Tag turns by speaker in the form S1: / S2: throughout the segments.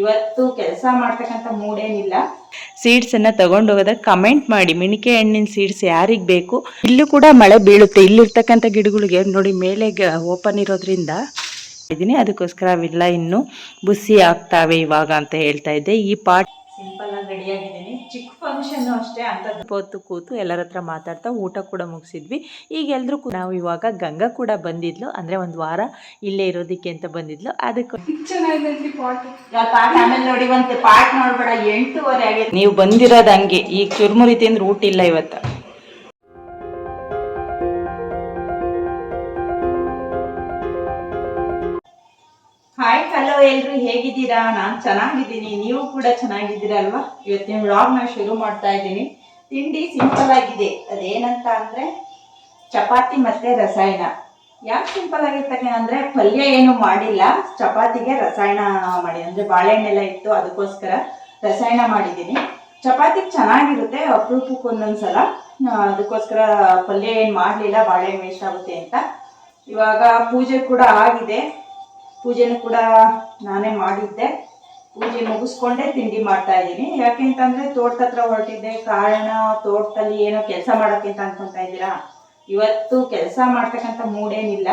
S1: ಇವತ್ತು ಕೆಲಸ ಮಾಡ್ತಕ್ಕಂತ ಮೂಡ್ ಏನಿಲ್ಲ
S2: ಸೀಡ್ಸ್ ಅನ್ನ ತಗೊಂಡು ಹೋಗೋದ ಕಮೆಂಟ್ ಮಾಡಿ. ಮಿಣಿಕೆ ಹಣ್ಣಿನ ಸೀಡ್ಸ್ ಯಾರಿಗ್ ಬೇಕು? ಇಲ್ಲೂ ಕೂಡ ಮಳೆ ಬೀಳುತ್ತೆ. ಇಲ್ಲಿರ್ತಕ್ಕಂಥ ಗಿಡಗಳಿಗೆ ನೋಡಿ ಮೇಲೆ ಓಪನ್ ಇರೋದ್ರಿಂದ ಇದೀನಿ. ಅದಕ್ಕೋಸ್ಕರ ಅವೆಲ್ಲ ಇನ್ನು ಬುಸಿ ಆಗ್ತಾವೆ ಇವಾಗ ಅಂತ ಹೇಳ್ತಾ ಇದ್ದೆ. ಈ ಪಾಟ್
S1: ಸಿಂಪಲ್ ಆಗಿ ರೆಡಿ ಆಗಿದ್ದೀನಿ. ಚಿಕ್ಕ ಫಂಕ್ಷನ್ ಅಷ್ಟೇ ಅಂತ
S2: ಹೊತ್ತು ಕೂತು ಎಲ್ಲರ ಹತ್ರ ಮಾತಾಡ್ತಾ ಊಟ ಕೂಡ ಮುಗಿಸಿದ್ವಿ. ಈಗ ಎಲ್ಲರೂ ಕೂಡ ನಾವು ಇವಾಗ ಗಂಗಾ ಕೂಡ ಬಂದಿದ್ಲು. ಅಂದ್ರೆ ಒಂದು ವಾರ ಇಲ್ಲೇ ಇರೋದಕ್ಕೆ ಅಂತ ಬಂದಿದ್ಲು. ಅದಕ್ಕೆ
S3: ಚೆನ್ನಾಗಿದೆ ಪಾಟ್
S1: ಪಾಟ್ ಆಮೇಲೆ ನೋಡಿ ಒಂದು ಪಾಟ್ ನೋಡ್ಬೇಡ. ಎಂಟೂವರೆ ಆಗಿದೆ.
S2: ನೀವು ಬಂದಿರೋದು ಹಂಗೆ. ಈಗ ಚುರುಮುರಿ ತಿಂದ್ರೆ ಊಟ ಇಲ್ಲ ಇವತ್ತು.
S1: ಎಲ್ರು ಹೇಗಿದ್ದೀರಾ? ನಾನು ಚೆನ್ನಾಗಿದ್ದೀನಿ. ನೀವು ಕೂಡ ಚೆನ್ನಾಗಿದ್ದೀರಾ ಅಲ್ವಾ ಇವತ್ತಿನ ವ್ಲಾಗ್ನ ಶುರು ಮಾಡ್ತಾ ಇದ್ದೀನಿ. ತಿಂಡಿ ಸಿಂಪಲ್ ಆಗಿದೆ. ಅದೇನಂತ ಅಂದ್ರೆ ಚಪಾತಿ ಮತ್ತೆ ರಸಾಯನ. ಯಾಕೆ ಸಿಂಪಲ್ ಆಗಿರ್ತಕ್ಕ ಅಂದ್ರೆ ಪಲ್ಯ ಏನು ಮಾಡಿಲ್ಲ. ಚಪಾತಿಗೆ ರಸಾಯನ ಮಾಡಿ. ಅಂದ್ರೆ ಬಾಳೆಹಣ್ಣೆಲ್ಲ ಇತ್ತು, ಅದಕ್ಕೋಸ್ಕರ ರಸಾಯನ ಮಾಡಿದ್ದೀನಿ. ಚಪಾತಿ ಚೆನ್ನಾಗಿರುತ್ತೆ, ಅಪರೂಪಕ್ಕೆ ಒಂದೊಂದ್ಸಲ. ಅದಕ್ಕೋಸ್ಕರ ಪಲ್ಯ ಏನು ಮಾಡಲಿಲ್ಲ, ಬಾಳೆಹಣ್ಣು ವೇಸ್ಟ್ ಆಗುತ್ತೆ ಅಂತ. ಇವಾಗ ಪೂಜೆ ಕೂಡ ಆಗಿದೆ. ಪೂಜೆನೂ ಕೂಡ ನಾನೇ ಮಾಡಿದ್ದೆ. ಪೂಜೆ ಮುಗಿಸ್ಕೊಂಡೆ, ತಿಂಡಿ ಮಾಡ್ತಾ ಇದ್ದೀನಿ. ಯಾಕೆಂತಂದ್ರೆ ತೋಟದ ಹತ್ರ ಹೊರಟಿದ್ದೆ. ಕಾರಣ ತೋಟದಲ್ಲಿ ಏನೋ ಕೆಲಸ ಮಾಡೋಕ್ಕೆ ಅಂತ ಅನ್ಕೊಂತಾ ಇದ್ದೀರಾ? ಇವತ್ತು ಕೆಲಸ ಮಾಡ್ತಕ್ಕಂಥ ಮೂಡೇನಿಲ್ಲ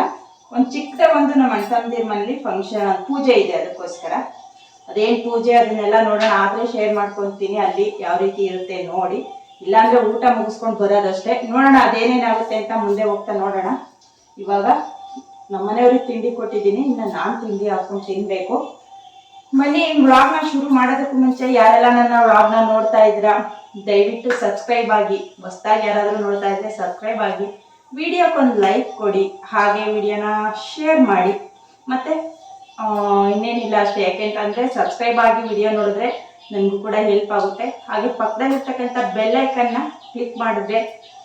S1: ಒಂದು ಚಿಕ್ಕದ ಒಂದು ನಮ್ಮ ಅಣ್ಣ ಮನೇಲಿ ಫಂಕ್ಷನ್ ಪೂಜೆ ಇದೆ ಅದಕ್ಕೋಸ್ಕರ. ಅದೇನು ಪೂಜೆ ಅದನ್ನೆಲ್ಲ ನೋಡೋಣ, ಆದರೆ ಶೇರ್ ಮಾಡ್ಕೊತೀನಿ. ಅಲ್ಲಿ ಯಾವ ರೀತಿ ಇರುತ್ತೆ ನೋಡಿ. ಇಲ್ಲಾಂದ್ರೆ ಊಟ ಮುಗಿಸ್ಕೊಂಡು ಬರೋದಷ್ಟೇ. ನೋಡೋಣ ಅದೇನೇನಾಗುತ್ತೆ ಅಂತ ಮುಂದೆ ಹೋಗ್ತಾ ನೋಡೋಣ. ಇವಾಗ ನಮ್ಮ ಮನೆಯವ್ರಿಗೆ ತಿಂಡಿ ಕೊಟ್ಟಿದ್ದೀನಿ, ಇನ್ನು ನಾನು ತಿಂಡಿ ಹಾಕೊಂಡು ತಿನ್ಬೇಕು. ಮನೆ ವ್ಲಾಗ್ನ ಶುರು ಮಾಡೋದಕ್ಕೂ ಮುಂಚೆ ಯಾರೆಲ್ಲ ನನ್ನ ವ್ಲಾಗ್ನ ನೋಡ್ತಾ ಇದ್ದೀರಾ, ದಯವಿಟ್ಟು ಸಬ್ಸ್ಕ್ರೈಬ್ ಆಗಿ, ಹೊಸ್ದಾಗಿ ಯಾರಾದರೂ ನೋಡ್ತಾ ಇದ್ರೆ ಸಬ್ಸ್ಕ್ರೈಬ್ ಆಗಿ. ವಿಡಿಯೋಕ್ಕೊಂದು ಲೈಕ್ ಕೊಡಿ, ಹಾಗೆ ವಿಡಿಯೋನ ಶೇರ್ ಮಾಡಿ. ಮತ್ತು ಇನ್ನೇನಿಲ್ಲ ಅಷ್ಟೇ, ಯಾಕೆಂತಂದರೆ ಸಬ್ಸ್ಕ್ರೈಬ್ ಆಗಿ ವಿಡಿಯೋ ನೋಡಿದ್ರೆ ನನಗೂ ಕೂಡ ಹೆಲ್ಪ್ ಆಗುತ್ತೆ. ಹಾಗೆ ಪಕ್ಕದಲ್ಲಿರ್ತಕ್ಕಂಥ ಬೆಲ್ಲೈಕನ್ನ ಕ್ಲಿಕ್ ಮಾಡಿದ್ರೆ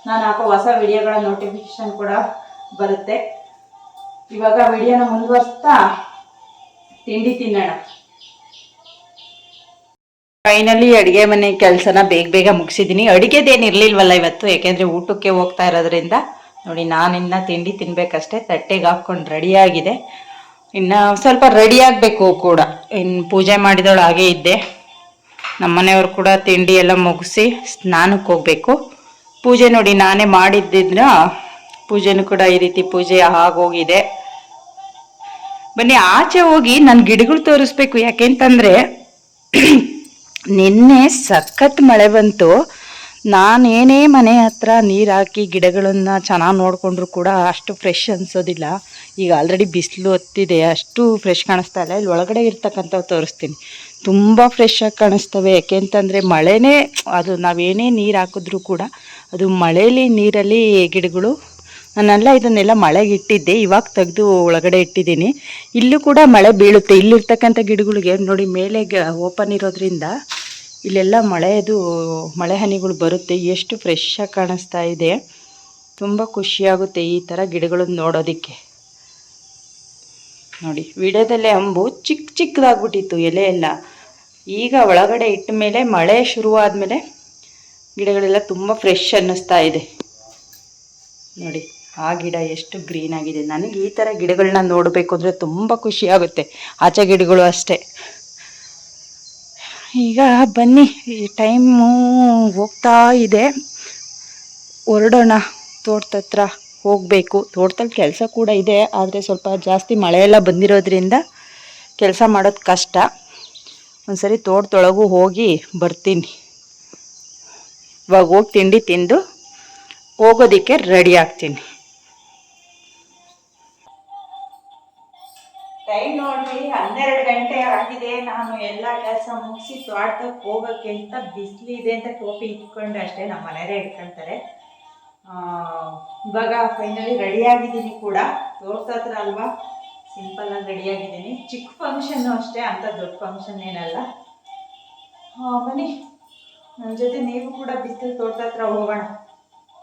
S1: ನಾನು ಹಾಕೋ ಹೊಸ ವಿಡಿಯೋಗಳ ನೋಟಿಫಿಕೇಶನ್ ಕೂಡ ಬರುತ್ತೆ. ಇವಾಗ ವಿಡಿಯೋನ ಮುಂದುವರಿಸ್ತಾ ತಿಂಡಿ ತಿನ್ನೋಣ.
S2: ಫೈನಲಿ ಅಡುಗೆ ಮನೆ ಕೆಲಸನ ಬೇಗ ಬೇಗ ಮುಗಿಸಿದ್ದೀನಿ. ಅಡುಗೆದೇನು ಇರಲಿಲ್ವಲ್ಲ ಇವತ್ತು, ಯಾಕೆಂದರೆ ಊಟಕ್ಕೆ ಹೋಗ್ತಾ ಇರೋದ್ರಿಂದ. ನೋಡಿ, ನಾನಿನ್ನ ತಿಂಡಿ ತಿನ್ಬೇಕಷ್ಟೇ, ತಟ್ಟೆಗೆ ಹಾಕ್ಕೊಂಡು ರೆಡಿಯಾಗಿದೆ ಇನ್ನು ಸ್ವಲ್ಪ ರೆಡಿ ಆಗಬೇಕು ಕೂಡ. ಇನ್ನು ಪೂಜೆ ಮಾಡಿದವಳು ಹಾಗೇ ಇದ್ದೆ. ನಮ್ಮ ಮನೆಯವ್ರು ಕೂಡ ತಿಂಡಿ ಎಲ್ಲ ಮುಗಿಸಿ ಸ್ನಾನಕ್ಕೆ ಹೋಗಬೇಕು. ಪೂಜೆ ನೋಡಿ, ನಾನೇ ಮಾಡಿದ್ದಿದ್ರೆ ಪೂಜೆನೂ ಕೂಡ ಈ ರೀತಿ ಪೂಜೆ ಆಗೋಗಿದೆ. ಬನ್ನಿ, ಆಚೆ ಹೋಗಿ ನಾನು ಗಿಡಗಳು ತೋರಿಸ್ಬೇಕು. ಯಾಕೆಂತಂದರೆ, ನಿನ್ನೆ ಸಖತ್ ಮಳೆ ಬಂತು. ನಾನೇನೇ ಮನೆ ಹತ್ರ ನೀರು ಹಾಕಿ ಗಿಡಗಳನ್ನು ಚೆನ್ನಾಗಿ ನೋಡಿಕೊಂಡ್ರು ಕೂಡ ಅಷ್ಟು ಫ್ರೆಶ್ ಅನಿಸೋದಿಲ್ಲ. ಈಗ ಆಲ್ರೆಡಿ ಬಿಸಿಲು ಹೊತ್ತಿದೆ, ಅಷ್ಟು ಫ್ರೆಶ್ ಕಾಣಿಸ್ತಾ ಇಲ್ಲ. ಇಲ್ಲಿ ಒಳಗಡೆ ಇರ್ತಕ್ಕಂಥವು ತೋರಿಸ್ತೀನಿ. ತುಂಬ ಫ್ರೆಶ್ ಆಗಿ ಕಾಣಿಸ್ತವೆ. ಯಾಕೆಂತಂದರೆ, ಮಳೆನೇ ಅದು ನಾವೇನೇ ನೀರು ಹಾಕಿದ್ರೂ ಕೂಡ ಅದು ಮಳೆಯಲ್ಲಿ ನೀರಲ್ಲಿ ಗಿಡಗಳು ನಾನೆಲ್ಲ ಇದನ್ನೆಲ್ಲ ಮಳೆಗೆ ಇಟ್ಟಿದ್ದೆ, ಇವಾಗ ತೆಗೆದು ಒಳಗಡೆ ಇಟ್ಟಿದ್ದೀನಿ. ಇಲ್ಲೂ ಕೂಡ ಮಳೆ ಬೀಳುತ್ತೆ. ಇಲ್ಲಿರ್ತಕ್ಕಂಥ ಗಿಡಗಳಿಗೆ ನೋಡಿ, ಮೇಲೆ ಓಪನ್ ಇರೋದ್ರಿಂದ ಇಲ್ಲೆಲ್ಲ ಮಳೆದು ಮಳೆ ಹನಿಗಳು ಬರುತ್ತೆ. ಎಷ್ಟು ಫ್ರೆಶ್ ಆಗಿ ಕಾಣಿಸ್ತಾ ಇದೆ. ತುಂಬ ಖುಷಿಯಾಗುತ್ತೆ ಈ ಥರ ಗಿಡಗಳನ್ನು ನೋಡೋದಕ್ಕೆ. ನೋಡಿ, ವಿಡಿಯೋದಲ್ಲೇ ಅಂಬು ಚಿಕ್ಕ ಚಿಕ್ಕದಾಗ್ಬಿಟ್ಟಿತ್ತು ಎಲೆ ಎಲ್ಲ. ಈಗ ಒಳಗಡೆ ಇಟ್ಟ ಮೇಲೆ ಮಳೆ ಶುರುವಾದ ಮೇಲೆ ಗಿಡಗಳೆಲ್ಲ ತುಂಬ ಫ್ರೆಶ್ ಅನ್ನಿಸ್ತಾ ಇದೆ. ನೋಡಿ. ಆ ಗಿಡ ಎಷ್ಟು ಗ್ರೀನ್ ಆಗಿದೆ. ನನಗೆ ಈ ಥರ ಗಿಡಗಳನ್ನ ನೋಡಬೇಕು ಅಂದರೆ ತುಂಬ ಖುಷಿ ಆಗುತ್ತೆ. ಆಚೆ ಗಿಡಗಳು ಅಷ್ಟೇ. ಈಗ ಬನ್ನಿ, ಈ ಟೈಮು ಹೋಗ್ತಾ ಇದೆ. ಹೊರಡೋಣ, ತೋಟದ ಹತ್ರ ಹೋಗಬೇಕು. ತೋಟದಲ್ಲಿ ಕೆಲಸ ಕೂಡ ಇದೆ, ಆದರೆ ಸ್ವಲ್ಪ ಜಾಸ್ತಿ ಮಳೆ ಎಲ್ಲ ಬಂದಿರೋದ್ರಿಂದ ಕೆಲಸ ಮಾಡೋದು ಕಷ್ಟ. ಒಂದ್ಸರಿ ತೋಟದೊಳಗೂ ಹೋಗಿ ಬರ್ತೀನಿ. ಇವಾಗ ಹೋಗಿ ತಿಂಡಿ ತಿಂದು ಹೋಗೋದಕ್ಕೆ ರೆಡಿ ಆಗ್ತೀನಿ.
S1: ಆಗಿದೆ, ನಾನು ಎಲ್ಲ ಕೆಲಸ ಮುಗಿಸಿ ತೋಟಕ್ಕೆ ಹೋಗೋಕ್ಕೆ ಅಂತ ಬಿಸಿಲಿದೆ ಅಂತ ಟೋಪಿ ಇಟ್ಕೊಂಡು ಅಷ್ಟೇ ನಮ್ಮ ಮನೆಯವರೇ ಇಟ್ಕೊಳ್ತಾರೆ. ಇವಾಗ ಫೈನಲಿ ರೆಡಿಯಾಗಿದ್ದೀನಿ ಕೂಡ. ತೋರ್ಸತ್ರ ಹತ್ರ ಅಲ್ವಾ? ಸಿಂಪಲ್ಲಾಗಿ ರೆಡಿಯಾಗಿದ್ದೀನಿ ಚಿಕ್ಕ ಫಂಕ್ಷನ್ನು ಅಷ್ಟೇ, ಅಂತ ದೊಡ್ಡ ಫಂಕ್ಷನ್ ಏನಲ್ಲ. ಬನ್ನಿ. ನನ್ನ ಜೊತೆ ನೀವು ಕೂಡ ಬಿಸಿಲು ತೋಟದ ಹತ್ರ ಹೋಗೋಣ.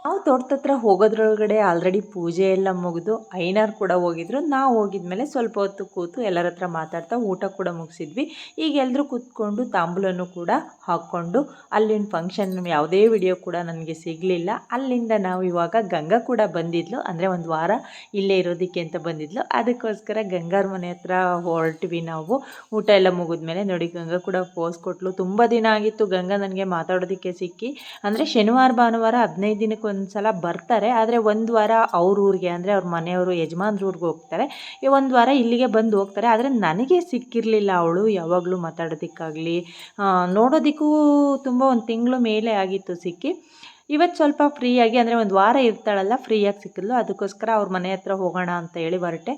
S2: ನಾವು ತೋಟದ ಹತ್ರ ಹೋಗೋದ್ರೊಳಗಡೆ ಆಲ್ರೆಡಿ ಪೂಜೆ ಎಲ್ಲ ಮುಗಿದು ಐನಾರ್ ಕೂಡ ಹೋಗಿದ್ರು. ನಾವು ಹೋಗಿದ್ಮೇಲೆ ಸ್ವಲ್ಪ ಹೊತ್ತು ಕೂತು ಎಲ್ಲರ ಹತ್ರ ಮಾತಾಡ್ತಾ ಊಟ ಕೂಡ ಮುಗಿಸಿದ್ವಿ. ಈಗ ಎಲ್ಲರೂ ಕೂತ್ಕೊಂಡು ತಾಂಬೂಲನ್ನು ಕೂಡ ಹಾಕ್ಕೊಂಡು ಅಲ್ಲಿನ ಫಂಕ್ಷನ್ ಯಾವುದೇ ವಿಡಿಯೋ ಕೂಡ ನನಗೆ ಸಿಗಲಿಲ್ಲ. ಅಲ್ಲಿಂದ ನಾವು ಇವಾಗ ಗಂಗಾ ಕೂಡ ಬಂದಿದ್ಲು. ಅಂದರೆ ಒಂದು ವಾರ ಇಲ್ಲೇ ಇರೋದಕ್ಕೆ ಅಂತ ಬಂದಿದ್ಲು. ಅದಕ್ಕೋಸ್ಕರ ಗಂಗಾರ ಮನೆ ಹತ್ರ ಹೊರಟ್ವಿ ನಾವು. ಊಟ ಎಲ್ಲ ಮುಗಿದ್ಮೇಲೆ ನೋಡಿ ಗಂಗಾ ಕೂಡ ಪೋಸ್ ಕೊಟ್ಲು. ತುಂಬ ದಿನ ಆಗಿತ್ತು ಗಂಗಾ ನನಗೆ ಮಾತಾಡೋದಕ್ಕೆ ಸಿಕ್ಕಿ. ಅಂದರೆ ಶನಿವಾರ, ಭಾನುವಾರ ಹದಿನೈದು ದಿನಕ್ಕೆ ಒಂದು ಸಲ ಬರ್ತಾರೆ, ಆದರೆ ಒಂದು ವಾರ ಅವ್ರ ಊರಿಗೆ ಅಂದರೆ ಅವ್ರ ಮನೆಯವರು, ಯಜಮಾನ್ರ ಊರಿಗೆ ಹೋಗ್ತಾರೆ. ಈ ಒಂದು ವಾರ ಇಲ್ಲಿಗೆ ಬಂದು ಹೋಗ್ತಾರೆ, ಆದರೆ ನನಗೆ ಸಿಕ್ಕಿರಲಿಲ್ಲ ಅವಳು ಯಾವಾಗಲೂ ಮಾತಾಡೋದಕ್ಕಾಗಲಿ. ನೋಡೋದಕ್ಕೂ ತುಂಬ ಒಂದು ತಿಂಗಳು ಮೇಲೆ ಆಗಿತ್ತು ಸಿಕ್ಕಿ. ಇವತ್ತು ಸ್ವಲ್ಪ ಫ್ರೀಯಾಗಿ ಅಂದರೆ ಒಂದು ವಾರ ಇರ್ತಾಳಲ್ಲ ಫ್ರೀಯಾಗಿ ಸಿಕ್ಕಿದ್ಲು. ಅದಕ್ಕೋಸ್ಕರ ಅವ್ರ ಮನೆ ಹತ್ರ ಹೋಗೋಣ ಅಂತ ಹೇಳಿ ಹೊರಟೆ.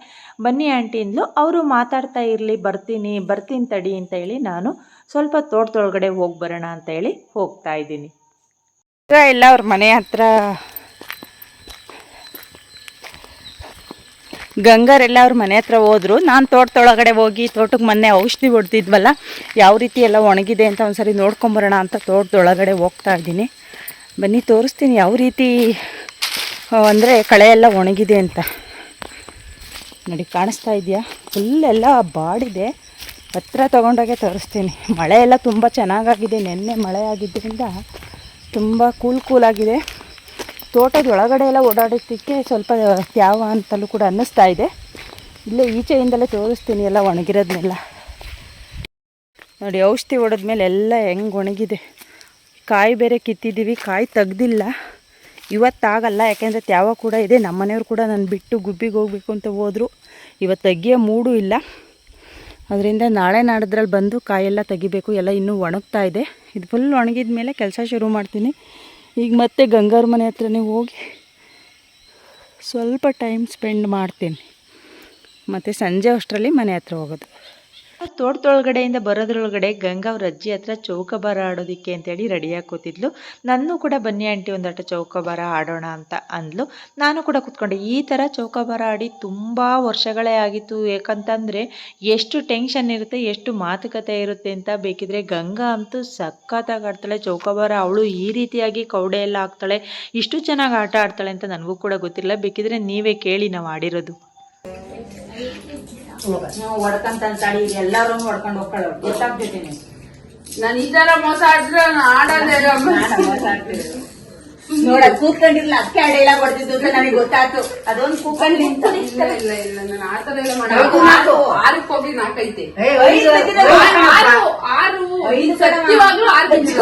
S2: ಬನ್ನಿ ಆಂಟಿ ಅಂದ್ಲು. ಅವರು ಮಾತಾಡ್ತಾ ಇರಲಿ, ಬರ್ತೀನಿ ಬರ್ತೀನಿ ತಡಿ ಅಂತ ಹೇಳಿ ನಾನು ಸ್ವಲ್ಪ ತೋಟದೊಳಗಡೆ ಹೋಗಿ ಬರೋಣ ಅಂತ ಹೇಳಿ ಹೋಗ್ತಾ ಇದ್ದೀನಿ.
S1: ಈಗ ಎಲ್ಲ ಅವ್ರ ಮನೆ ಹತ್ರ. ಗಂಗಾರೆಲ್ಲ ಅವ್ರ ಮನೆ ಹತ್ರ ಹೋದ್ರು. ನಾನು ತೋಟದೊಳಗಡೆ ಹೋಗಿ ತೋಟಕ್ಕೆ ಮೊನ್ನೆ ಔಷಧಿ ಹೊಡೆದಿದ್ವಲ್ಲ, ಯಾವ ರೀತಿ ಎಲ್ಲ ಒಣಗಿದೆ ಅಂತ ಒಂದ್ಸರಿ ನೋಡ್ಕೊಂಬರೋಣ ಅಂತ ತೋಟದೊಳಗಡೆ ಹೋಗ್ತಾ ಇದ್ದೀನಿ. ಬನ್ನಿ, ತೋರಿಸ್ತೀನಿ ಯಾವ ರೀತಿ ಅಂದರೆ ಕಳೆ ಎಲ್ಲ ಒಣಗಿದೆ ಅಂತ. ನೋಡಿ, ಕಾಣಿಸ್ತಾ ಇದೆಯಾ? ಫುಲ್ ಎಲ್ಲ ಬಾಡಿದೆ. ಹತ್ರ ತೊಗೊಂಡೋಗೆ ತೋರಿಸ್ತೀನಿ. ಮಳೆ ಎಲ್ಲ ತುಂಬ ಚೆನ್ನಾಗಾಗಿದೆ. ನಿನ್ನೆ ಮಳೆ ಆಗಿದ್ದರಿಂದ ತುಂಬ ಕೂಲ್ ಕೂಲಾಗಿದೆ ತೋಟದ ಒಳಗಡೆ ಎಲ್ಲ ಓಡಾಡೋದಕ್ಕೆ ಸ್ವಲ್ಪ ತ್ಯಾವ ಅಂತಲೂ ಕೂಡ ಅನ್ನಿಸ್ತಾ ಇದೆ. ಇಲ್ಲೇ ಈಚೆಯಿಂದಲೇ ತೋರಿಸ್ತೀನಿ ಎಲ್ಲ ಒಣಗಿರೋದನ್ನೆಲ್ಲ ನೋಡಿ, ಔಷಧಿ ಹೊಡೆದ್ಮೇಲೆ ಎಲ್ಲ ಹೆಂಗೆ ಒಣಗಿದೆ. ಕಾಯಿ ಬೇರೆ ಕಿತ್ತಿದ್ದೀವಿ, ಕಾಯಿ ತೆಗ್ದಿಲ್ಲ. ಇವತ್ತಾಗಲ್ಲ, ಯಾಕೆಂದರೆ ತ್ಯಾವ ಕೂಡ ಇದೆ. ನಮ್ಮ ಮನೆಯವ್ರು ಕೂಡ ನಾನು ಬಿಟ್ಟು ಗುಬ್ಬಿಗೆ ಹೋಗಬೇಕು ಅಂತ ಹೋದರು. ಇವತ್ತು ತೆಗಿಯೋ ಮೂಡು ಇಲ್ಲ. ಅದರಿಂದ ನಾಳೆ ನಾಡಿದ್ರಲ್ಲಿ ಬಂದು ಕಾಯೆಲ್ಲ ತೆಗಿಬೇಕು. ಎಲ್ಲ ಇನ್ನೂ ಒಣಗ್ತಾ ಇದೆ. ಇದು ಫುಲ್ ಒಣಗಿದ ಮೇಲೆ ಕೆಲಸ ಶುರು ಮಾಡ್ತೀನಿ. ಈಗ ಮತ್ತೆ ಗಂಗಾರ ಮನೆ ಹತ್ರನೇ ಹೋಗಿ ಸ್ವಲ್ಪ ಟೈಮ್ ಸ್ಪೆಂಡ್ ಮಾಡ್ತೀನಿ. ಮತ್ತು ಸಂಜೆ ಅಷ್ಟರಲ್ಲಿ ಮನೆ ಹತ್ರ ಹೋಗೋದು.
S2: ತೋಟದೊಳಗಡೆಯಿಂದ ಬರೋದ್ರೊಳಗಡೆ ಗಂಗಾ ಅವ್ರ ಅಜ್ಜಿ ಹತ್ರ ಚೌಕಬಾರ ಆಡೋದಿಕ್ಕೆ ಅಂತೇಳಿ ರೆಡಿ ಕೂತಿದ್ಲು ನನ್ನೂ ಕೂಡ ಬನ್ನಿ ಆಂಟಿ ಒಂದಟ ಚೌಕಬಾರ ಆಡೋಣ ಅಂತ ಅಂದ್ಲು. ನಾನು ಕೂಡ ಕೂತ್ಕೊಂಡೆ. ಈ ಥರ ಚೌಕಬಾರ ಆಡಿ ತುಂಬ ವರ್ಷಗಳೇ ಆಗಿತ್ತು. ಯಾಕಂತಂದರೆ ಎಷ್ಟು ಟೆನ್ಷನ್ ಇರುತ್ತೆ, ಎಷ್ಟು ಮಾತುಕತೆ ಇರುತ್ತೆ ಅಂತ ಬೇಕಿದ್ರೆ ಗಂಗಾ ಅಂತೂ ಸಖತ್ತಾಗಿ ಆಡ್ತಾಳೆ. ಚೌಕಬಾರ ಅವಳು ಈ ರೀತಿಯಾಗಿ ಕೌಡೆ ಎಲ್ಲ ಹಾಕ್ತಾಳೆ. ಇಷ್ಟು ಚೆನ್ನಾಗಿ ಆಟ ಆಡ್ತಾಳೆ ಅಂತ ನನಗೂ ಕೂಡ ಗೊತ್ತಿಲ್ಲ. ಬೇಕಿದ್ರೆ ನೀವೇ ಕೇಳಿ ನಾವು ಆಡಿರೋದು.
S1: ಹೊಡ್ಕಂತ ಸಾಡಿ ಎಲ್ಲಾರು ಹೊಡ್ಕೊಂಡು ಹೋಗ್ತಾಳೆ ಗೊತ್ತಾಗ್ತೈತೆ
S3: ನಾನು ಈ ತರ ಮೋಸ ಆಡಿದ್ರೆ ಆಡೋದೇ.
S1: ನೋಡ ಕೂತ್ಕೊಂಡಿರ್ಲ ಅದಕ್ಕೆ ಅಡೆಲ್ಲ ಅಂತ ನನಗೆ ಗೊತ್ತಾಯ್ತು. ಅದೊಂದು ಕೂತ್ಕೊಂಡು ನಿಂತ
S3: ಇಲ್ಲ ಇಲ್ಲ ಇಲ್ಲ. ನಾನು ಆ ತರ ಎಲ್ಲ. ಆರು- ಆರಕ್ಕೆ ಹೋಗಿ ನಾಲ್ಕೈತೆ. ಆರು.
S1: ಐದು.
S3: ಸತ್ಯವಾಗ್ಲೂ ಆರು. ಬಿದ್ದಿಲ್ಲ.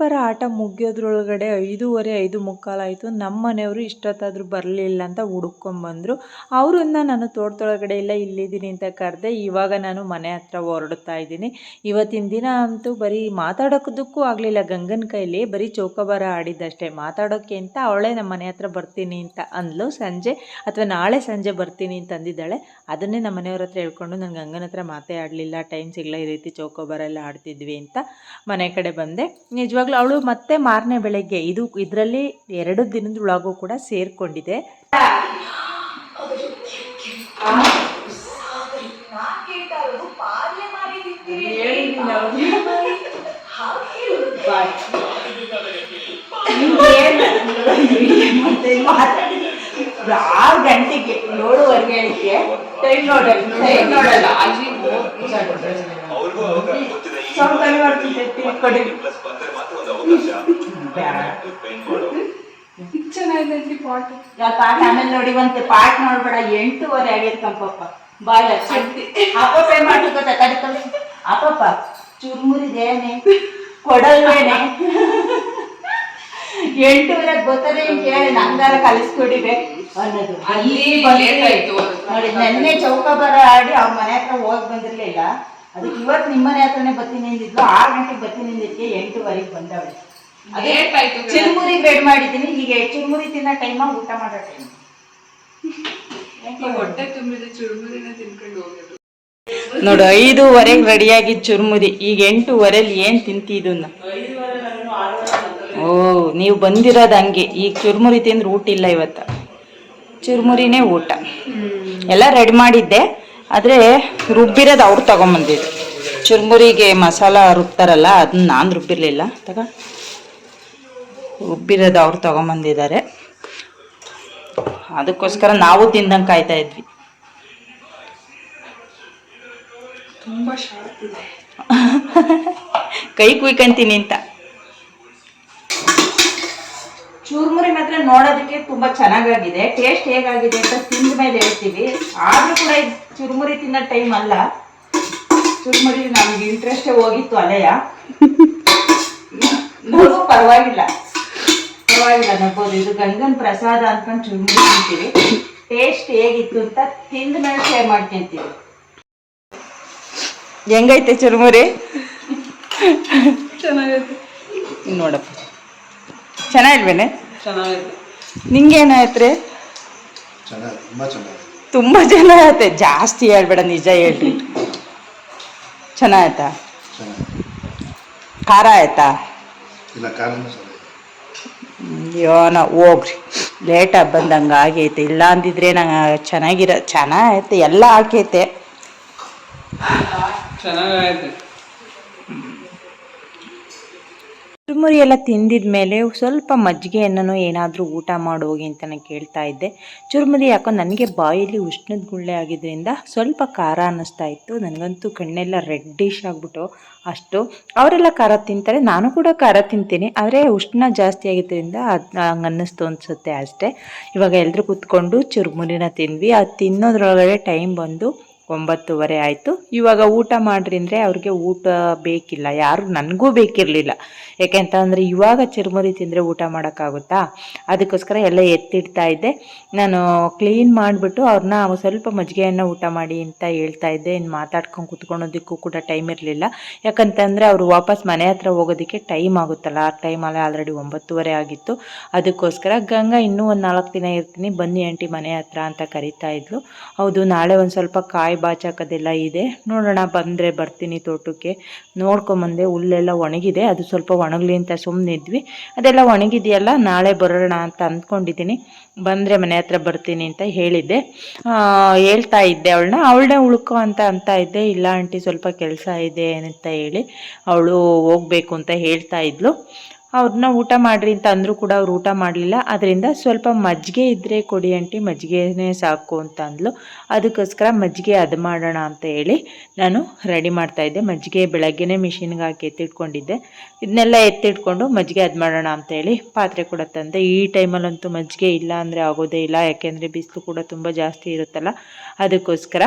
S2: ಚೌಕಾಬಾರ ಆಟ ಮುಗಿಯೋದ್ರೊಳಗಡೆ ಐದೂವರೆ, ಐದು ಮುಕ್ಕಾಲಾಯಿತು. ನಮ್ಮ ಮನೆಯವರು ಇಷ್ಟೊತ್ತಾದರೂ ಬರಲಿಲ್ಲ ಅಂತ ಹುಡುಕೊಂಬಂದರು ಅವರನ್ನ ನಾನು ತೋಟದೊಳಗಡೆ ಇಲ್ಲ, ಇಲ್ಲಿದ್ದೀನಿ ಅಂತ ಕರೆದೆ ಇವಾಗ ನಾನು ಮನೆ ಹತ್ರ ಹೊರಡ್ತಾ ಇದ್ದೀನಿ. ಇವತ್ತಿನ ದಿನ ಅಂತೂ ಬರೀ ಮಾತಾಡೋದಕ್ಕೂ ಆಗಲಿಲ್ಲ. ಗಂಗನ ಕೈಲಿ ಬರೀ ಚೌಕಬಾರ ಆಡಿದ್ದಷ್ಟೇ. ಮಾತಾಡೋಕ್ಕೆ ಅಂತ ಅವಳೇ ನಮ್ಮ ಮನೆ ಹತ್ರ ಬರ್ತೀನಿ ಅಂತ ಅಂದ್ಲು. ಸಂಜೆ ಅಥವಾ ನಾಳೆ ಸಂಜೆ ಬರ್ತೀನಿ ಅಂತ ಅಂದಿದ್ದಾಳೆ. ಅದನ್ನೇ ನಮ್ಮ ಮನೆಯವ್ರ ಹತ್ರ ಹೇಳ್ಕೊಂಡು ನಾನು ಗಂಗನ ಹತ್ರ ಮಾತೇ ಆಡಲಿಲ್ಲ. ಟೈಮ್ ಸಿಗಲ್ಲ ಈ ರೀತಿ ಚೌಕೋಬಾರ ಎಲ್ಲ ಆಡ್ತಿದ್ವಿ ಅಂತ ಮನೆ ಕಡೆ ಬಂದೆ. ನಿಜವಾಗ್ಲೂ ಅವಳು ಮತ್ತೆ ಮಾರನೇ ಬೆಳಗ್ಗೆ ಇದು ಇದರಲ್ಲಿ ಎರಡು ದಿನದ ಒಳಗೂ ಕೂಡ ಸೇರಿಕೊಂಡಿದೆ.
S1: ಆರು ಗಂಟೆಗೆ ಏಳುವರೆಗೆ ಹೇಳಿಕೆ ಟೈಮ್ ನೋಡಲ್ಲ ಟೈಮ್ ನೋಡಲ್ಲ ಸ್ವಲ್ಪ ಕಡಿಮೆ ಮಾಡ್ತಿದ್ದೆ
S3: ಚೆನ್ನಾಗಿದೆ ಪಾಟ್
S1: ಆಮೇಲೆ ನೋಡಿ ಒಂದು ಪಾಟ್ ನೋಡ್ಬೇಡ ಎಂಟೂವರೆ ಆಗೈತೆ ಕಂಪಪ್ಪ ಬಾಯ್ ಅಪ್ಪಪ್ಪ ಏನ್ ಮಾಡ್ಲಿಕ್ಕೆ ಗೊತ್ತಾ ಕಡೆ ಕಳ್ಸಿ ಅಪ್ಪಪ್ಪ ಚುರ್ಮುರಿದೇನೆ ಕೊಡಲ್ವೇನೆ ಎಂಟೂವರೆ ಗೊತ್ತದೆ ಅಂತ ಹೇಳಿ ನಂಗಾರ ಕಲಿಸ್ಕೊಡಿದೆ ಅನ್ನೋದು
S3: ಅಲ್ಲಿ.
S1: ನೋಡಿ ನೆನ್ನೆ ಚೌಕ ಬರ ಆಡಿ ಅವ್ರ ಮನೆ ಹತ್ರ ಹೋಗಿ ಬಂದಿರ್ಲಿಲ್ಲ ಅದಕ್ಕೆ ಇವತ್ತು ನಿಮ್ಮನೆ ಹತ್ರನೇ ಬತ್ತಿ ನಿಂದಿದ್ಲು ಆರು ಗಂಟೆಗೆ ಬತ್ತಿ ನಿಂದಿದ್ಕೆ ಎಂಟುವರೆಗೆ ಬಂದವಳೆ. ಅದೇ
S3: ಆಯ್ತು
S1: ಚಿರುಮುರಿ ಬೇಡ್ ಮಾಡಿದ್ದೀನಿ ಈಗ ಚಿರುಮುರಿ ತಿನ್ನೋ ಟೈಮ ಊಟ ಮಾಡೋ ಟೈಮ್
S3: ಹೊಟ್ಟೆ ತುಂಬಿದ ಚುರುಮುರಿನ ತಿನ್ಕೊಂಡು ಹೋಗಿದ್ರು
S1: ನೋಡು ಐದೂವರೆಗೆ ರೆಡಿಯಾಗಿ ಚುರುಮುರಿ ಈಗ ಎಂಟೂವರೆಲಿ ಏನು
S2: ಇದನ್ನ? ಓ ನೀವು ಬಂದಿರೋದು ಹಂಗೆ ಈಗ ಚುರುಮುರಿ ತಿಂದ್ರೆ ಊಟ ಇಲ್ಲ ಇವತ್ತು. ಚುರುಮುರಿನೇ ಊಟ. ಎಲ್ಲ ರೆಡಿ ಮಾಡಿದ್ದೆ. ಆದರೆ ರುಬ್ಬಿರೋದು ಅವ್ರು ತಗೊಂಬಂದಿದ್ದು. ಚುರುಮುರಿಗೆ ಮಸಾಲ ರುಬ್ತಾರಲ್ಲ ಅದನ್ನ ನಾನು ರುಬ್ಬಿರಲಿಲ್ಲ. ತಗ. ರುಬ್ಬಿರೋದು ಅವ್ರು ತಗೊಂಬಂದಿದ್ದಾರೆ. ಅದಕ್ಕೋಸ್ಕರ ನಾವು ತಿಂದಂಗೆ ಕಾಯ್ತಾ ಇದ್ವಿ. ಕೈ ಕುಯ್ಕೊಂತೀನಿ ಅಂತ.
S1: ಚೂರ್ಮುರಿ ಮಾತ್ರ ನೋಡೋದಕ್ಕೆ ತುಂಬಾ ಚೆನ್ನಾಗಾಗಿದೆ. ಟೇಸ್ಟ್ ಹೇಗಾಗಿದೆ ಅಂತ ತಿಂದ ಮೇಲೆ ಹೇಳ್ತೀವಿ. ಆದ್ರೂ ಕೂಡ ಚುರುಮುರಿ ತಿನ್ನೋ ಟೈಮ್ ಅಲ್ಲ. ಚುರುಮುರಿ ನಮ್ಗೆ ಇಂಟ್ರೆಸ್ಟೇ ಹೋಗಿತ್ತು ಅಲೆಯ. ನಗು ಪರವಾಗಿಲ್ಲ. ಪರವಾಗಿಲ್ಲ ನಗೋದು ಇದು ಗಂಗನ್ ಪ್ರಸಾದ ಅನ್ಕೊಂಡು ಚುರುಮುರಿ ತಿಂತೀವಿ. ಟೇಸ್ಟ್ ಹೇಗಿತ್ತು ಅಂತ ತಿಂದ ಮೇಲೆ ಶೇರ್ ಮಾಡ್ಕೊಂತೀವಿ
S2: ಹೆಂಗೈತೆ ಚುರುಮುರಿ?
S3: ಚೆನ್ನಾಗೈತೆ.
S2: ನೋಡಪ್ಪ. ಚೆನ್ನಾಗಿಲ್ವೇನೆ?
S3: ಚೆನ್ನಾಗೈತೆ.
S2: ನಿಂಗೇನಾಯ್ತು ರೀ
S4: ಚೆನ್ನಾಗಿ ತುಂಬ ಚೆನ್ನಾಗಿ
S2: ತುಂಬ ಚೆನ್ನಾಗತ್ತೆ ಜಾಸ್ತಿ ಹೇಳ್ಬೇಡ ನಿಜ ಹೇಳ್ರಿ. ಚೆನ್ನಾಗಾಯ್ತಾ
S4: ಚೆನ್ನಾಗಿ
S2: ಖಾರ ಆಯ್ತಾ? ಯೋನ ಹೋಗ್ರಿ. ಲೇಟಾಗಿ ಬಂದಂಗೆ ಆಗೈತೆ. ಇಲ್ಲ ಅಂದಿದ್ರೆ ನಂಗೆ ಚೆನ್ನಾಗಿರೋ ಚೆನ್ನಾಗೈತೆ ಎಲ್ಲ ಹಾಕೈತೆ
S3: ಚೆನ್ನಾಗೈತೆ.
S2: ಚುರುಮುರಿ ಎಲ್ಲ ತಿಂದಿದ ಮೇಲೆ ಸ್ವಲ್ಪ ಮಜ್ಜಿಗೆಯನ್ನು ಏನಾದರೂ ಊಟ ಮಾಡೋಗಿ ಅಂತ ನಾನು ಕೇಳ್ತಾ ಇದ್ದೆ. ಚುರುಮುರಿ ಯಾಕೋ ನನಗೆ ಬಾಯಲ್ಲಿ ಉಷ್ಣದ ಗುಳ್ಳೆ ಆಗಿದ್ದರಿಂದ ಸ್ವಲ್ಪ ಖಾರ ಅನ್ನಿಸ್ತಾ ಇತ್ತು. ನನಗಂತೂ ಕಣ್ಣೆಲ್ಲ ರೆಡ್ಡಿಶ್ ಆಗಿಬಿಟ್ಟು ಅಷ್ಟು. ಅವರೆಲ್ಲ ಖಾರ ತಿಂತಾರೆ, ನಾನು ಕೂಡ ಖಾರ ತಿಂತೀನಿ. ಆದರೆ ಉಷ್ಣ ಜಾಸ್ತಿ ಆಗಿದ್ದರಿಂದ ಅದು ಹಂಗೆ ಅನ್ನಿಸ್ತು ಅನಿಸುತ್ತೆ ಅಷ್ಟೇ. ಇವಾಗ ಎಲ್ಲರೂ ಕೂತ್ಕೊಂಡು ಚುರುಮುರಿನ ತಿಂದ್ವಿ. ಅದು ತಿನ್ನೋದ್ರೊಳಗಡೆ ಟೈಮ್ ಬಂದು ಒಂಬತ್ತುವರೆ ಆಯಿತು. ಇವಾಗ ಊಟ ಮಾಡ್ರಿ ಅಂದರೆ ಅವ್ರಿಗೆ ಊಟ ಬೇಕಿಲ್ಲ. ಯಾರು ನನಗೂ ಬೇಕಿರಲಿಲ್ಲ. ಯಾಕೆಂತಂದರೆ ಇವಾಗ ಚುರುಮುರಿ ತಿಂದರೆ ಊಟ ಮಾಡೋಕ್ಕಾಗುತ್ತಾ? ಅದಕ್ಕೋಸ್ಕರ ಎಲ್ಲ ಎತ್ತಿಡ್ತಾ ಇದ್ದೆ. ನಾನು ಕ್ಲೀನ್ ಮಾಡಿಬಿಟ್ಟು ಅವ್ರನ್ನ ಸ್ವಲ್ಪ ಮಜ್ಜಿಗೆಯನ್ನು ಊಟ ಮಾಡಿ ಅಂತ ಹೇಳ್ತಾ ಇದ್ದೆ. ಇನ್ನು ಮಾತಾಡ್ಕೊಂಡು ಕುತ್ಕೊಳೋದಕ್ಕೂ ಕೂಡ ಟೈಮ್ ಇರಲಿಲ್ಲ. ಯಾಕಂತಂದರೆ ಅವರು ವಾಪಸ್ ಮನೆ ಹತ್ರ ಹೋಗೋದಕ್ಕೆ ಟೈಮ್ ಆಗುತ್ತಲ್ಲ. ಆ ಟೈಮಲ್ಲಿ ಆಲ್ರೆಡಿ ಒಂಬತ್ತುವರೆ ಆಗಿತ್ತು. ಅದಕ್ಕೋಸ್ಕರ ಗಂಗಾ ಇನ್ನೂ ಒಂದು ನಾಲ್ಕು ದಿನ ಇರ್ತೀನಿ. ಬನ್ನಿ ಆಂಟಿ ಮನೆ ಹತ್ರ ಅಂತ ಕರಿತಾ ಇದ್ಲು. ಹೌದು, ನಾಳೆ ಒಂದು ಸ್ವಲ್ಪ ಕಾಯಿ ಬಾಚಾಕೋದೆಲ್ಲ ಇದೆ. ನೋಡೋಣ, ಬಂದರೆ ಬರ್ತೀನಿ ತೋಟಕ್ಕೆ. ನೋಡ್ಕೊಂಬಂದೆ, ಹುಲ್ಲೆಲ್ಲ ಒಣಗಿದೆ. ಅದು ಸ್ವಲ್ಪ ಒಣಗಲಿ ಅಂತ ಸುಮ್ಮನಿದ್ವಿ ಅದೆಲ್ಲ ಒಣಗಿದೆಯಲ್ಲ, ನಾಳೆ ಬರೋಣ ಅಂತ ಅಂದ್ಕೊಂಡಿದ್ದೀನಿ. ಬಂದರೆ ಮನೆ ಹತ್ರ ಬರ್ತೀನಿ ಅಂತ ಹೇಳಿದ್ದೆ. ಹೇಳ್ತಾ ಇದ್ದೆ ಅವಳನ್ನ. ಅವಳನ್ನೇ ಉಳ್ಕೊ ಅಂತ ಅಂತ ಇದ್ದೆ. ಇಲ್ಲ ಆಂಟಿ, ಸ್ವಲ್ಪ ಕೆಲಸ ಇದೆ ಅಂತ ಹೇಳಿ ಅವಳು ಹೋಗ್ಬೇಕು ಅಂತ ಹೇಳ್ತಾ ಇದ್ಲು. ಅವ್ರನ್ನ ಊಟ ಮಾಡ್ರಿ ಅಂತ ಅಂದರೂ ಕೂಡ ಅವ್ರು ಊಟ ಮಾಡಲಿಲ್ಲ. ಅದರಿಂದ ಸ್ವಲ್ಪ ಮಜ್ಜಿಗೆ ಇದ್ದರೆ ಕೊಡಿ ಅಂಟಿ ಮಜ್ಜಿಗೆನೇ ಸಾಕು ಅಂತ ಅಂದ್ಲು. ಅದಕ್ಕೋಸ್ಕರ ಮಜ್ಜಿಗೆ ಅದು ಮಾಡೋಣ ಅಂತ ಹೇಳಿ ನಾನು ರೆಡಿ ಮಾಡ್ತಾಯಿದ್ದೆ ಮಜ್ಜಿಗೆ ಬೆಳಗ್ಗೆನೇ ಮಿಷಿನ್ಗೆ ಹಾಕಿ ಎತ್ತಿಟ್ಕೊಂಡಿದ್ದೆ. ಇದನ್ನೆಲ್ಲ ಎತ್ತಿಟ್ಕೊಂಡು ಮಜ್ಜಿಗೆ ಅದು ಮಾಡೋಣ ಅಂತ ಹೇಳಿ ಪಾತ್ರೆ ಕೂಡ ತಂದೆ. ಈ ಟೈಮಲ್ಲಂತೂ ಮಜ್ಜಿಗೆ ಇಲ್ಲ ಅಂದರೆ ಆಗೋದೇ ಇಲ್ಲ. ಯಾಕೆಂದರೆ ಬಿಸಿಲು ಕೂಡ ತುಂಬ ಜಾಸ್ತಿ ಇರುತ್ತಲ್ಲ. ಅದಕ್ಕೋಸ್ಕರ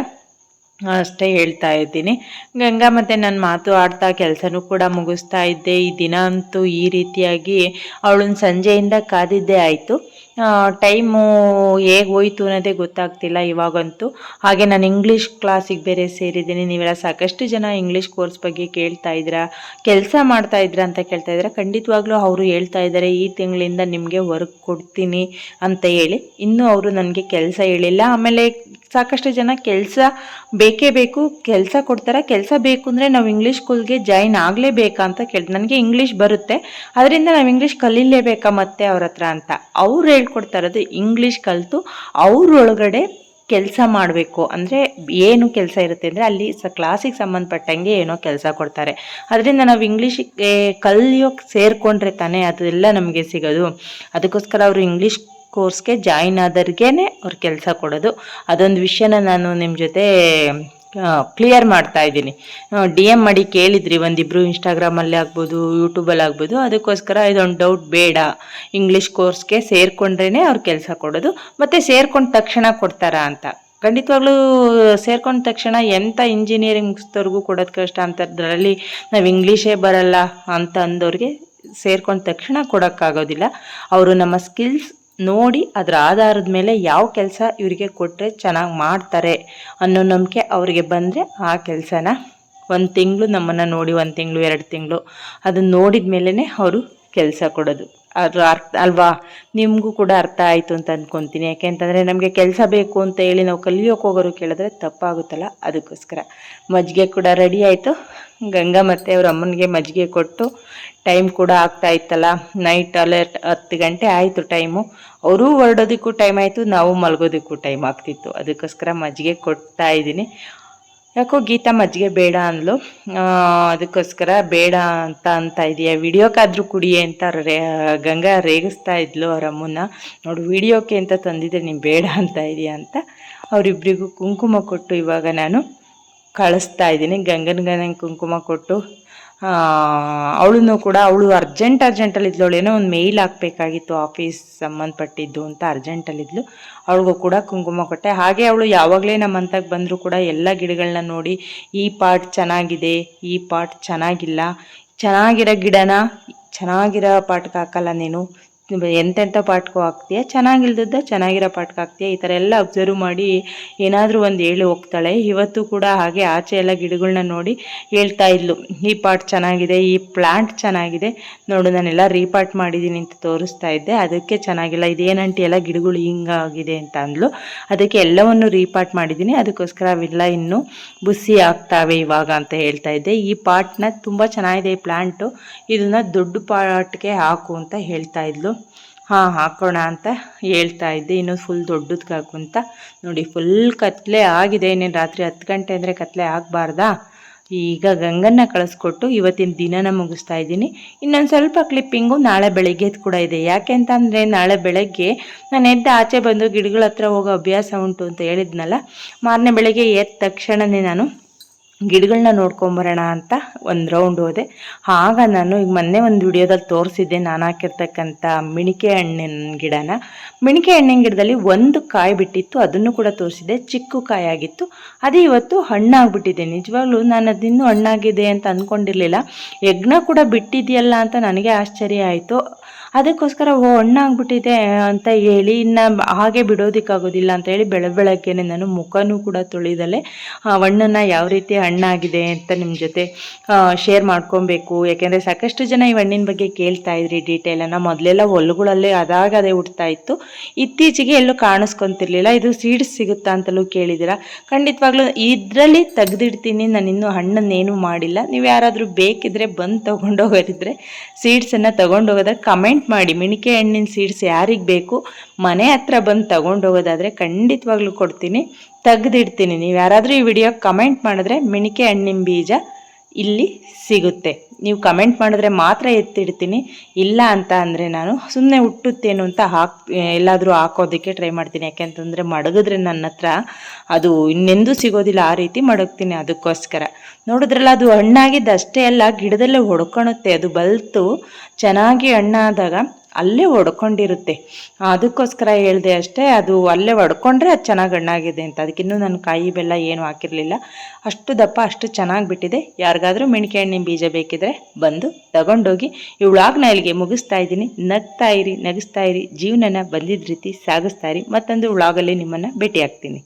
S2: ಅಷ್ಟೇ ಹೇಳ್ತಾ ಇದ್ದೀನಿ. ಗಂಗಾ ಮತ್ತು ನನ್ನ ಮಾತು ಆಡ್ತಾ ಕೆಲಸನೂ ಕೂಡ ಮುಗಿಸ್ತಾ ಇದ್ದೆ. ಈ ದಿನ ಅಂತೂ ಈ ರೀತಿಯಾಗಿ ಅವಳನ್ನ ಸಂಜೆಯಿಂದ ಕಾದಿದ್ದೇ ಆಯಿತು. ಟೈಮು ಹೇಗೆ ಹೋಯ್ತು ಅನ್ನೋದೇ ಗೊತ್ತಾಗ್ತಿಲ್ಲ ಇವಾಗಂತೂ. ಹಾಗೆ ನಾನು ಇಂಗ್ಲೀಷ್ ಕ್ಲಾಸಿಗೆ ಬೇರೆ ಸೇರಿದ್ದೀನಿ. ನೀವೆಲ್ಲ ಸಾಕಷ್ಟು ಜನ ಇಂಗ್ಲೀಷ್ ಕೋರ್ಸ್ ಬಗ್ಗೆ ಕೇಳ್ತಾ ಇದ್ದೀರಾ? ಕೆಲಸ ಮಾಡ್ತಾ ಇದ್ದೀರಾ ಅಂತ ಕೇಳ್ತಾ ಇದ್ದೀರಾ? ಖಂಡಿತವಾಗ್ಲೂ ಅವರು ಹೇಳ್ತಾ ಇದ್ದಾರೆ, ಈ ತಿಂಗಳಿಂದ ನಿಮಗೆ ವರ್ಕ್ ಕೊಡ್ತೀನಿ ಅಂತ ಹೇಳಿ. ಇನ್ನೂ ಅವರು ನನಗೆ ಕೆಲಸ ಹೇಳಿಲ್ಲ. ಆಮೇಲೆ ಸಾಕಷ್ಟು ಜನ ಕೆಲಸ ಬೇಕೇ ಬೇಕು, ಕೆಲಸ ಕೊಡ್ತಾರೆ. ಕೆಲಸ ಬೇಕು ಅಂದರೆ ನಾವು ಇಂಗ್ಲೀಷ್ ಸ್ಕೂಲ್ಗೆ ಜಾಯಿನ್ ಆಗಲೇಬೇಕಾ ಅಂತ ಕೇಳಿ ನನಗೆ ಇಂಗ್ಲೀಷ್ ಬರುತ್ತೆ. ಅದರಿಂದ ನಾವು ಇಂಗ್ಲೀಷ್ ಕಲೀಲೇಬೇಕಾ ಮತ್ತೆ ಅವ್ರ ಹತ್ರ ಅಂತ. ಅವ್ರು ಹೇಳ್ಕೊಡ್ತಾ ಇರೋದು ಇಂಗ್ಲೀಷ್ ಕಲಿತು ಅವ್ರೊಳಗಡೆ ಕೆಲಸ ಮಾಡಬೇಕು. ಅಂದರೆ ಏನು ಕೆಲಸ ಇರುತ್ತೆ ಅಂದರೆ ಅಲ್ಲಿ ಸ ಕ್ಲಾಸಿಗೆ ಸಂಬಂಧಪಟ್ಟಂಗೆ ಏನೋ ಕೆಲಸ ಕೊಡ್ತಾರೆ. ಅದರಿಂದ ನಾವು ಇಂಗ್ಲೀಷಿಗೆ ಕಲಿಯೋಕ್ಕೆ ಸೇರಿಕೊಂಡ್ರೆ ತಾನೇ ಅದೆಲ್ಲ ನಮಗೆ ಸಿಗೋದು. ಅದಕ್ಕೋಸ್ಕರ ಅವರು ಇಂಗ್ಲೀಷ್ ಕೋರ್ಸ್ಗೆ ಜಾಯಿನ್ ಆದವ್ರಿಗೇ ಅವ್ರು ಕೆಲಸ ಕೊಡೋದು. ಅದೊಂದು ವಿಷಯನ ನಾನು ನಿಮ್ಮ ಜೊತೆ ಕ್ಲಿಯರ್ ಮಾಡ್ತಾ ಇದ್ದೀನಿ. ಡಿ ಎಂ ಮಾಡಿ ಕೇಳಿದ್ರಿ, ಒಂದಿಬ್ರು ಇನ್ಸ್ಟಾಗ್ರಾಮಲ್ಲಿ ಆಗ್ಬೋದು ಯೂಟ್ಯೂಬಲ್ಲಿ ಆಗ್ಬೋದು, ಅದಕ್ಕೋಸ್ಕರ ಇದೊಂದು ಡೌಟ್ ಬೇಡ. ಇಂಗ್ಲೀಷ್ ಕೋರ್ಸ್ಗೆ ಸೇರಿಕೊಂಡ್ರೇ ಅವ್ರು ಕೆಲಸ ಕೊಡೋದು, ಮತ್ತು ಸೇರ್ಕೊಂಡ ತಕ್ಷಣ ಕೊಡ್ತಾರಾ ಅಂತ. ಖಂಡಿತವಾಗ್ಲೂ ಸೇರ್ಕೊಂಡ ತಕ್ಷಣ ಎಂಥ ಇಂಜಿನಿಯರಿಂಗ್ ಮುಗಿಸ್ದವ್ರಿಗೂ ಕೊಡೋದು ಕಷ್ಟ ಅಂತದ್ರಲ್ಲಿ ನಾವು ಇಂಗ್ಲೀಷೇ ಬರಲ್ಲ ಅಂತ ಅಂದವ್ರಿಗೆ ಸೇರ್ಕೊಂಡ ತಕ್ಷಣ ಕೊಡೋಕ್ಕಾಗೋದಿಲ್ಲ. ಅವರು ನಮ್ಮ ಸ್ಕಿಲ್ಸ್ ನೋಡಿ ಅದರ ಆಧಾರದ ಮೇಲೆ ಯಾವ ಕೆಲಸ ಇವರಿಗೆ ಕೊಟ್ಟರೆ ಚೆನ್ನಾಗಿ ಮಾಡ್ತಾರೆ ಅನ್ನೋ ನಂಬಿಕೆ ಅವರಿಗೆ ಬಂದರೆ ಆ ಕೆಲಸನ ಒಂದು ತಿಂಗಳು ನಮ್ಮನ್ನು ನೋಡಿ ಒಂದು ತಿಂಗಳು, ಎರಡು ತಿಂಗಳು ಅದನ್ನು ನೋಡಿದ ಮೇಲೇ ಅವರು ಕೆಲಸ ಕೊಡೋದು. ಅದು ಅರ್ಥ ಅಲ್ವಾ? ನಿಮಗೂ ಕೂಡ ಅರ್ಥ ಆಯಿತು ಅಂತ ಅಂದ್ಕೊತೀನಿ ಯಾಕೆಂತಂದರೆ ನಮಗೆ ಕೆಲಸ ಬೇಕು ಅಂತ ಹೇಳಿ ನಾವು ಕಲಿಯೋಕೆ ಹೋಗೋರು ಕೇಳಿದ್ರೆ ತಪ್ಪಾಗುತ್ತಲ್ಲ, ಅದಕ್ಕೋಸ್ಕರ. ಮಜ್ಜಿಗೆ ಕೂಡ ರೆಡಿ ಆಯಿತು. ಗಂಗಾ ಮತ್ತೆ ಅವ್ರ ಅಮ್ಮನಿಗೆ ಮಜ್ಜಿಗೆ ಕೊಟ್ಟು ಟೈಮ್ ಕೂಡ ಆಗ್ತಾ ಇತ್ತಲ್ಲ. ನೈಟ್ ಅಲರ್ಟ್ ಹತ್ತು ಗಂಟೆ ಆಯಿತು ಟೈಮು ಅವರು ಹೊರಡೋದಕ್ಕೂ ಟೈಮ್ ಆಯಿತು, ನಾವು ಮಲಗೋದಕ್ಕೂ ಟೈಮ್ ಆಗ್ತಿತ್ತು. ಅದಕ್ಕೋಸ್ಕರ ಮಜ್ಜಿಗೆ ಕೊಡ್ತಾ ಇದ್ದೀನಿ. ಯಾಕೋ ಗೀತಾ ಮಜ್ಜಿಗೆ ಬೇಡ ಅಂದ್ಲು. ಅದಕ್ಕೋಸ್ಕರ ಬೇಡ ಅಂತ ಅಂತ ಇದೆಯಾ. ವಿಡಿಯೋಕ್ಕಾದ್ರೂ ಕುಡಿಯೇ ಅಂತ ರೇ, ಗಂಗಾ ರೇಗಿಸ್ತಾ ಇದ್ಲು ಅವ್ರ ಅಮ್ಮನ್ನ. ನೋಡು, ವಿಡಿಯೋಕ್ಕೆ ಅಂತ ತಂದಿದ್ದೆ ನೀನು ಬೇಡ ಅಂತ ಇದೆಯಾ ಅಂತ ಅವರಿಬ್ಬರಿಗೂ ಕುಂಕುಮ ಕೊಟ್ಟು ಇವಾಗ ನಾನು ಕಳಿಸ್ತಾ ಇದ್ದೀನಿ. ಗಂಗನ ಕುಂಕುಮ ಕೊಟ್ಟು ಅವಳನ್ನು ಕೂಡ ಅವಳು ಅರ್ಜೆಂಟ್ ಅರ್ಜೆಂಟಲ್ಲಿ ಇದ್ಲು ಅವಳು ಏನೋ ಒಂದು ಮೇಲ್ ಹಾಕಬೇಕಾಗಿತ್ತು ಆಫೀಸ್ ಸಂಬಂಧಪಟ್ಟಿದ್ದು ಅಂತ ಅರ್ಜೆಂಟಲ್ಲಿದ್ಲು ಅವಳಿಗೂ ಕೂಡ ಕುಂಕುಮ ಕೊಟ್ಟೆ. ಹಾಗೆ ಅವಳು ಯಾವಾಗಲೇ ನಮ್ಮ ಹಂತಕ್ಕೆ ಬಂದರೂ ಕೂಡ ಎಲ್ಲ ಗಿಡಗಳನ್ನ ನೋಡಿ, ಈ ಪಾಟ್ ಚೆನ್ನಾಗಿದೆ, ಈ ಪಾಟ್ ಚೆನ್ನಾಗಿಲ್ಲ. ಚೆನ್ನಾಗಿರೋ ಗಿಡನ, ಚೆನ್ನಾಗಿರೋ ಪಾಟ್ಗೆ ಹಾಕಲ್ಲ ನೀನು. ಎಂತೆಂಥ ಪಾಟ್ಗೂ ಹಾಕ್ತೀಯಾ ಚೆನ್ನಾಗಿಲ್ದದ್ದ ಚೆನ್ನಾಗಿರೋ ಪಾಠಕ್ಕೆ ಹಾಕ್ತೀಯ ಈ ಥರ ಎಲ್ಲ ಅಬ್ಸರ್ವ್ ಮಾಡಿ ಏನಾದರೂ ಒಂದು ಹೇಳಿ ಹೋಗ್ತಾಳೆ. ಇವತ್ತು ಕೂಡ ಹಾಗೆ ಆಚೆ ಎಲ್ಲ ಗಿಡಗಳನ್ನ ನೋಡಿ ಹೇಳ್ತಾ ಇದ್ಲು. ಈ ಪಾಟ್ ಚೆನ್ನಾಗಿದೆ, ಈ ಪ್ಲಾಂಟ್ ಚೆನ್ನಾಗಿದೆ. ನೋಡು, ನಾನೆಲ್ಲ ರೀಪಾಟ್ ಮಾಡಿದ್ದೀನಿ ಅಂತ ತೋರಿಸ್ತಾ ಇದ್ದೆ. ಅದಕ್ಕೆ ಚೆನ್ನಾಗಿಲ್ಲ. ಇದೇನಂಟಿ ಎಲ್ಲ ಗಿಡಗಳು ಹಿಂಗಾಗಿದೆ ಅಂತ ಅಂದ್ಲು. ಅದಕ್ಕೆ ಎಲ್ಲವನ್ನು ರೀಪಾಟ್ ಮಾಡಿದ್ದೀನಿ. ಅದಕ್ಕೋಸ್ಕರ ಅವೆಲ್ಲ ಇನ್ನೂ ಬುಸಿ ಆಗ್ತಾವೆ ಇವಾಗ ಅಂತ ಹೇಳ್ತಾ ಇದ್ದೆ. ಈ ಪಾಟ್ನ ತುಂಬ ಚೆನ್ನಾಗಿದೆ ಈ ಪ್ಲಾಂಟು. ಇದನ್ನು ದೊಡ್ಡ ಪಾಟ್ಗೆ ಹಾಕು ಅಂತ ಹೇಳ್ತಾ ಇದ್ಲು. ಹಾಂ, ಹಾಕೋಣ ಅಂತ ಹೇಳ್ತಾ ಇದ್ದೆ. ಇನ್ನೂ ಫುಲ್ ದೊಡ್ಡದ್ ಕಾಕು ಅಂತ. ನೋಡಿ ಫುಲ್ ಕತ್ಲೆ ಆಗಿದೆ. ಇನ್ನೇನು ರಾತ್ರಿ ಹತ್ತು ಗಂಟೆ ಅಂದರೆ ಕತ್ಲೆ ಆಗಬಾರ್ದಾ? ಈಗ ಗಂಗನ್ನ ಕಳಿಸ್ಕೊಟ್ಟು ಇವತ್ತಿನ ದಿನನ ಮುಗಿಸ್ತಾ ಇದ್ದೀನಿ. ಇನ್ನೊಂದು ಸ್ವಲ್ಪ ಕ್ಲಿಪ್ಪಿಂಗು ನಾಳೆ ಬೆಳಗ್ಗೆದು ಕೂಡ ಇದೆ. ಯಾಕೆ ಅಂತಂದರೆ, ನಾಳೆ ಬೆಳಗ್ಗೆ ನಾನು ಎದ್ದು ಆಚೆ ಬಂದು ಗಿಡಗಳ ಹತ್ರ ಹೋಗೋ ಅಭ್ಯಾಸ ಉಂಟು ಅಂತ ಹೇಳಿದ್ನಲ್ಲ, ಮಾರನೇ ಬೆಳಗ್ಗೆ ಎದ್ದ ತಕ್ಷಣವೇ ನಾನು ಗಿಡಗಳನ್ನ ನೋಡ್ಕೊಂಬರೋಣ ಅಂತ ಒಂದು ರೌಂಡ್ ಹೋದೆ. ಆಗ ನಾನು ಈಗ ಮೊನ್ನೆ ಒಂದು ವಿಡಿಯೋದಲ್ಲಿ ತೋರಿಸಿದ್ದೆ ನಾನು ಹಾಕಿರ್ತಕ್ಕಂಥ ಮಿಣಿಕೆ ಹಣ್ಣಿನ ಗಿಡನ. ಮಿಣಿಕೆ ಹಣ್ಣಿನ ಗಿಡದಲ್ಲಿ ಒಂದು ಕಾಯಿ ಬಿಟ್ಟಿತ್ತು, ಅದನ್ನು ಕೂಡ ತೋರಿಸಿದ್ದೆ. ಚಿಕ್ಕ ಕಾಯಿ ಆಗಿತ್ತು. ಅದು ಇವತ್ತು ಹಣ್ಣಾಗ್ಬಿಟ್ಟಿದೆ. ನಿಜವಾಗ್ಲೂ ನಾನು ಅದಿನ್ನೂ ಹಣ್ಣಾಗಿದೆ ಅಂತ ಅಂದ್ಕೊಂಡಿರಲಿಲ್ಲ ಯಜ್ಞ ಕೂಡ ಬಿಟ್ಟಿದೆಯಲ್ಲ ಅಂತ ನನಗೆ ಆಶ್ಚರ್ಯ ಆಯಿತು. ಅದಕ್ಕೋಸ್ಕರ ಓ ಹಣ್ಣಾಗ್ಬಿಟ್ಟಿದೆ ಅಂತ ಹೇಳಿ, ಇನ್ನು ಹಾಗೆ ಬಿಡೋದಕ್ಕಾಗೋದಿಲ್ಲ ಅಂತ ಹೇಳಿ ಬೆಳ ಬೆಳಗ್ಗೆನೆ ನಾನು ಮುಖನೂ ಕೂಡ ತೊಳಿದಲೆ ಹಣ್ಣನ್ನು ಯಾವ ರೀತಿ ಹಣ್ಣಾಗಿದೆ ಅಂತ ನಿಮ್ಮ ಜೊತೆ ಶೇರ್ ಮಾಡ್ಕೊಬೇಕು. ಯಾಕೆಂದರೆ ಸಾಕಷ್ಟು ಜನ ಈ ಹಣ್ಣಿನ ಬಗ್ಗೆ ಕೇಳ್ತಾ ಇದ್ರಿ ಡೀಟೇಲನ್ನು ಮೊದಲೆಲ್ಲ ಹೊಲಗಳಲ್ಲೇ ಅದಾಗ ಅದೇ ಹುಡ್ತಾ ಇತ್ತು. ಇತ್ತೀಚೆಗೆ ಎಲ್ಲೂ ಕಾಣಿಸ್ಕೊಂತಿರ್ಲಿಲ್ಲ. ಇದು ಸೀಡ್ಸ್ ಸಿಗುತ್ತಾ ಅಂತಲೂ ಕೇಳಿದ್ದೀರಾ ಖಂಡಿತವಾಗ್ಲೂ ಇದರಲ್ಲಿ ತೆಗೆದಿಡ್ತೀನಿ. ನಾನು ಇನ್ನೂ ಹಣ್ಣನ್ನೇನು ಮಾಡಿಲ್ಲ. ನೀವು ಯಾರಾದರೂ ಬೇಕಿದ್ರೆ ಬಂದು ತೊಗೊಂಡೋಗೋರಿದ್ರೆ ಸೀಡ್ಸನ್ನು ತೊಗೊಂಡೋಗೋದ್ರೆ ಕಮೆಂಟ್ ಮಾಡಿ, ಮಿಣಿಕೆ ಹಣ್ಣಿನ ಸೀಡ್ಸ್ ಯಾರಿಗೆ ಬೇಕು, ಮನೆ ಹತ್ರ ಬಂದು ತೊಗೊಂಡೋಗೋದಾದರೆ ಖಂಡಿತವಾಗ್ಲೂ ಕೊಡ್ತೀನಿ. ತೆಗ್ದಿಡ್ತೀನಿ. ನೀವು ಯಾರಾದರೂ ಈ ವಿಡಿಯೋ ಕಮೆಂಟ್ ಮಾಡಿದ್ರೆ ಮಿಣಿಕೆ ಹಣ್ಣಿನ ಬೀಜ ಇಲ್ಲಿ ಸಿಗುತ್ತೆ. ನೀವು ಕಮೆಂಟ್ ಮಾಡಿದ್ರೆ ಮಾತ್ರ ಎತ್ತಿಡ್ತೀನಿ. ಇಲ್ಲ ಅಂತ ಅಂದರೆ ನಾನು ಸುಮ್ಮನೆ ಹುಟ್ಟುತ್ತೇನು ಅಂತ ಹಾಕ್, ಎಲ್ಲಾದರೂ ಹಾಕೋದಕ್ಕೆ ಟ್ರೈ ಮಾಡ್ತೀನಿ. ಯಾಕೆಂತಂದರೆ ಮಡಗಿದ್ರೆ ನನ್ನ ಹತ್ರ ಅದು ಇನ್ನೆಂದೂ ಸಿಗೋದಿಲ್ಲ ಆ ರೀತಿ ಮಡಗ್ತೀನಿ ಅದಕ್ಕೋಸ್ಕರ. ನೋಡಿದ್ರಲ್ಲ, ಅದು ಹಣ್ಣಾಗಿದ್ದು ಅಷ್ಟೇ ಅಲ್ಲ, ಗಿಡದಲ್ಲೇ ಹೊಡ್ಕೊಳುತ್ತೆ ಅದು ಬಲ್ತು ಚೆನ್ನಾಗಿ ಹಣ್ಣಾದಾಗ ಅಲ್ಲೇ ಒಡ್ಕೊಂಡಿರುತ್ತೆ. ಅದಕ್ಕೋಸ್ಕರ ಹೇಳಿದೆ ಅಷ್ಟೇ, ಅದು ಅಲ್ಲೇ ಒಡ್ಕೊಂಡ್ರೆ ಅದು ಚೆನ್ನಾಗಿ ಹಣ್ಣಾಗಿದೆ ಅಂತ. ಅದಕ್ಕಿನ್ನೂ ನಾನು ಕಾಯಿ ಬೆಲ್ಲ ಏನು ಹಾಕಿರಲಿಲ್ಲ. ಅಷ್ಟು ದಪ್ಪ, ಅಷ್ಟು ಚೆನ್ನಾಗಿ ಬಿಟ್ಟಿದೆ. ಯಾರಿಗಾದರೂ ಮೆಣಕೆ ಹಣ್ಣಿನ ಬೀಜ ಬೇಕಿದ್ರೆ ಬಂದು ತಗೊಂಡೋಗಿ ಈ ನಾ ಇಲ್ಲಿಗೆ ಮುಗಿಸ್ತಾ ಇದ್ದೀನಿ. ನಗ್ತಾ ಇರಿ, ನಗಿಸ್ತಾ ಇರಿ. ಜೀವನನ ಬಂದಿದ್ದ ರೀತಿ ಸಾಗಿಸ್ತಾ ಇರಿ. ಮತ್ತೊಂದು ವ್ಲಾಗಲ್ಲಿ ನಿಮ್ಮನ್ನು ಭೇಟಿ ಆಗ್ತೀನಿ